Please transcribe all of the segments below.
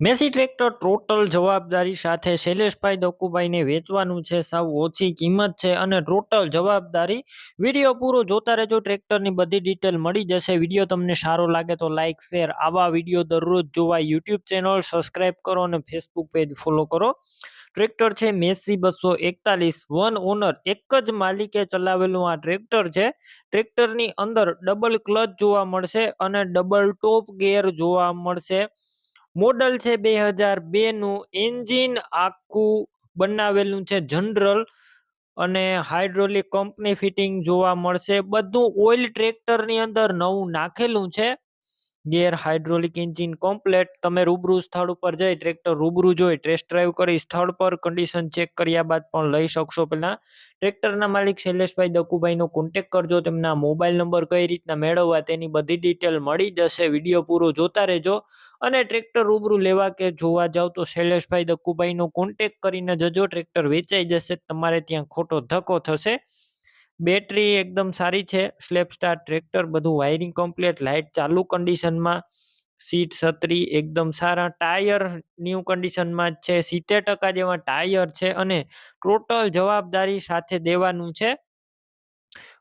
Massey tractor total જવાબદારી સાથે શૈલેષભાઈ દકુભાઈને વેચવાનું છે. સાવ ઓછી કિંમત છે અને ટોટલ જવાબદારી વીડિયો પૂરો જોતા રહેજો. ટ્રેક્ટરની બધી ડિટેલ મળી જશે. વીડિયો તમને સારો લાગે તો લાઇક શેર આવા વીડિયો દરરોજ જોવા યુટ્યુબ ચેનલ સબસ્ક્રાઇબ કરો અને ફેસબુક પેજ ફોલો કરો. ટ્રેક્ટર છે મેસી બસો એકતાલીસ. વન ઓનર એક જ માલિકે ચલાવેલું આ ટ્રેક્ટર છે. ટ્રેક્ટરની અંદર ડબલ ક્લચ જોવા મળશે અને ડબલ ટોપ ગેર જોવા મળશે. મોડલ છે બે હજાર બેનું એન્જિન આખું બનાવેલું છે જનરલ અને હાઇડ્રોલિક કંપની ફિટિંગ જોવા મળશે. બધું ઓઇલ ટ્રેક્ટરની અંદર નવું નાખેલું છે. Gear hydraulic engine complete. તમે રૂબરૂ સ્થળ ઉપર જઈ ટ્રેક્ટર રૂબરૂ જોઈ, ટેસ્ટ ડ્રાઈવ કરી સ્થળ પર કન્ડિશન ચેક કર્યા બાદ પણ લઈ શકશો પહેલાં. ટ્રેક્ટરના માલિક શૈલેષભાઈ દકુભાઈનો કોન્ટેક કરજો, તેમના મોબાઈલ નંબર કઈ રીતના મેળવવા તેની બધી ડિટેલ મળી જશે. વીડિયો પૂરો જોતા રહેજો અને ટ્રેક્ટર રૂબરૂ લેવા કે જોવા જાવ તો શૈલેષભાઈ દકુભાઈનો કોન્ટેક કરીને જજો. ટ્રેક્ટર વેચાઈ જશે, તમારે ત્યાં ખોટો ધક્કો થશે. બેટરી એકદમ સારી છે સ્લેપ સ્ટાર ટ્રેક્ટર, બધું વાયરિંગ કમ્પ્લીટ લાઇટ ચાલુ કન્ડિશનમાં સીટ છત્રી એકદમ સારા, ટાયર ન્યૂ કન્ડિશનમાં જ છે, સિત્તેર ટકા જેવા ટાયર છે અને ટોટલ જવાબદારી સાથે દેવાનું છે.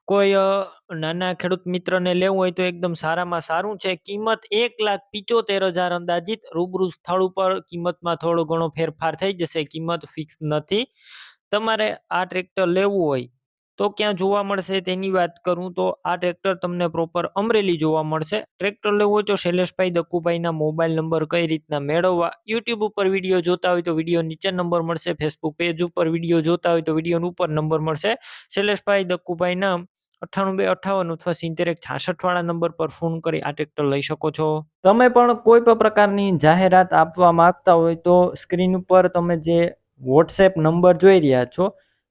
કોઈ નાના ખેડૂત મિત્રને લેવું હોય તો એકદમ સારામાં સારું છે. કિંમત એક લાખ પિચોતેર હજાર અંદાજિત, રૂબરૂ સ્થળ ઉપર કિંમતમાં થોડો ઘણો ફેરફાર થઈ જશે, કિંમત ફિક્સ નથી. તમારે આ ટ્રેક્ટર લેવું હોય તો ક્યાં જોવા મળશે તેની વાત કરું તો આ ટ્રેક્ટર તમને પ્રોપર અમરેલી જોવા મળશે. ટ્રેક્ટર લેવું તો શૈલેષભાઈ દક્કુભાઈના મોબાઈલ નંબર કઈ રીતના મેળવવા યુટ્યુબ ઉપર વીડિયો જોતા હોય તો વીડિયો નીચે નંબર મળશે ફેસબુક પેજ ઉપર વીડિયો જોતા હોય તો વીડિયો ઉપર નંબર મળશે. શૈલેષભાઈ દક્કુભાઈના અઠ્ઠાણું બે અઠ્ઠાવન અથવા સિત્તેર એક છાસઠ વાળા નંબર પર ફોન કરી આ ટ્રેક્ટર લઈ શકો છો. તમે પણ કોઈ પણ પ્રકારની જાહેરાત આપવા માંગતા હોય તો સ્ક્રીન ઉપર તમે જે વોટ્સએપ નંબર જોઈ રહ્યા છો